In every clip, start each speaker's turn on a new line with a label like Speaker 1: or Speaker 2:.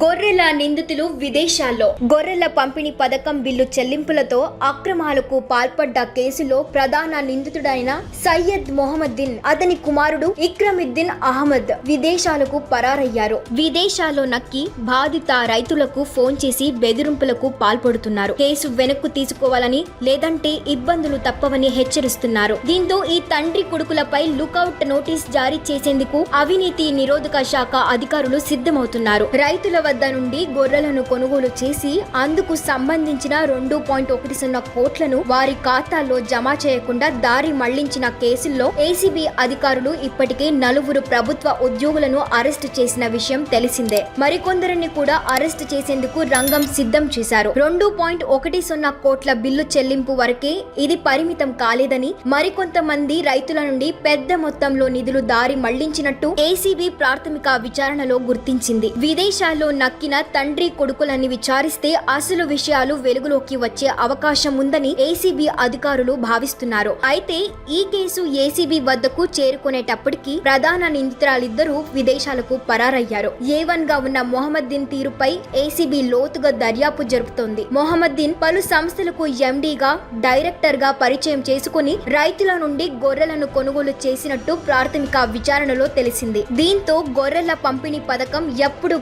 Speaker 1: గొర్రెల నిందితులు విదేశాల్లో. గొర్రెల పంపిణీ పథకం బిల్లు చెల్లింపులతో అక్రమాలకు పాల్పడ్డ కేసులో ప్రధాన నిందితుడైన సయ్యద్ మొహమ్మద్దీన్ అతని కుమారుడు ఇక్రమిద్దీన్ అహ్మద్ విదేశాలకు పరారయ్యారు. విదేశాల్లో నక్కి బాధిత రైతులకు ఫోన్ చేసి బెదిరింపులకు పాల్పడుతున్నారు. కేసు వెనక్కు తీసుకోవాలని లేదంటే ఇబ్బందులు తప్పవని హెచ్చరిస్తున్నారు. దీంతో ఈ తండ్రి కొడుకులపై లుకౌట్ నోటీస్ జారీ చేసేందుకు అవినీతి నిరోధక శాఖ అధికారులు సిద్ధమవుతున్నారు. రైతుల వద్ద నుండి గొర్రెలను కొనుగోలు చేసి అందుకు సంబంధించిన రెండు పాయింట్ ఒకటి సున్నా కోట్లను వారి ఖాతాల్లో జమ చేయకుండా దారి మళ్ళించిన కేసుల్లో ఏసీబీ అధికారులు ఇప్పటికే నలుగురు ప్రభుత్వ ఉద్యోగులను అరెస్టు చేసిన విషయం తెలిసిందే. మరికొందరిని కూడా అరెస్టు చేసేందుకు రంగం సిద్ధం చేశారు. రెండు పాయింట్ ఒకటి సున్నా కోట్ల బిల్లు చెల్లింపు వరకే ఇది పరిమితం కాలేదని మరికొంతమంది రైతుల నుండి పెద్ద మొత్తంలో నిధులు దారి మళ్ళించినట్టు ఏసీబీ ప్రాథమిక విచారణలో గుర్తించింది. విదేశాల్లో నక్కిన తండ్రి కొడుకులని విచారిస్తే అసలు విషయాలు వెలుగులోకి వచ్చే అవకాశం ఉందని ఏసీబీ అధికారులు భావిస్తున్నారు. అయితే ఈ కేసు ఏసీబీ వద్దకు చేరుకునేటప్పటికీ ప్రధాన నిందితురాలిద్దరూ విదేశాలకు పరారయ్యారు. ఏ వన్గా ఉన్న మొహమ్మద్దీన్ తీరుపై ఏసీబీ లోతుగా దర్యాప్తు జరుపుతోంది. మొహమ్మద్దీన్ పలు సంస్థలకు ఎండీగా డైరెక్టర్గా పరిచయం చేసుకుని రైతుల నుండి గొర్రెలను కొనుగోలు చేసినట్టు ప్రాథమిక విచారణలో తెలిసింది. దీంతో గొర్రెల పంపిణీ పథకం ఎప్పుడు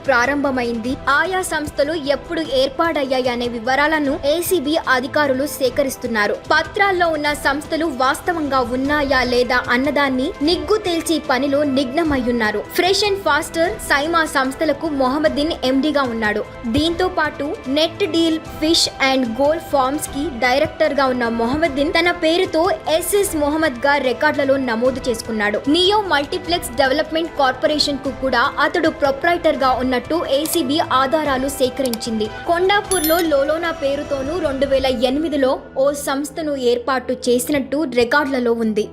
Speaker 1: ప్రారంభమైంది ఆయా సంస్థలు ఎప్పుడు ఏర్పాడయ్యాయనే వివరాలను ఏసీబీ అధికారులు సేకరిస్తున్నారు. పత్రాల్లో ఉన్న సంస్థలు వాస్తవంగా ఉన్నాయా లేదా అన్నదాన్ని నిగ్గు తేల్చి పనిలో నిగ్నమయ్యున్నారు ఫ్రెష్ అండ్ ఫాస్టర్ సైమా సంస్థలకు మొహమ్మద్దీన్ ఎండీగా ఉన్నాడు. దీంతో పాటు net deal fish and gold ఫార్మ్స్కి డైరెక్టర్గా ఉన్న మొహమ్మద్దీన్ తన పేరుతో ఎస్ఎస్ మొహమ్మద్గా రికార్డులలో నమోదు చేసుకున్నాడు. నియో మల్టీప్లెక్స్ డెవలప్మెంట్ కార్పొరేషన్కు కూడా అతడు ప్రొప్రైటర్గా ఉన్నట్టు ఏసీబీ ఆధారాలు సేకరించింది. కొండాపూర్లో లోలోనా పేరుతోనూ రెండు వేల ఎనిమిదిలో ఓ సంస్థను ఏర్పాటు చేసినట్టు రికార్డులలో ఉంది.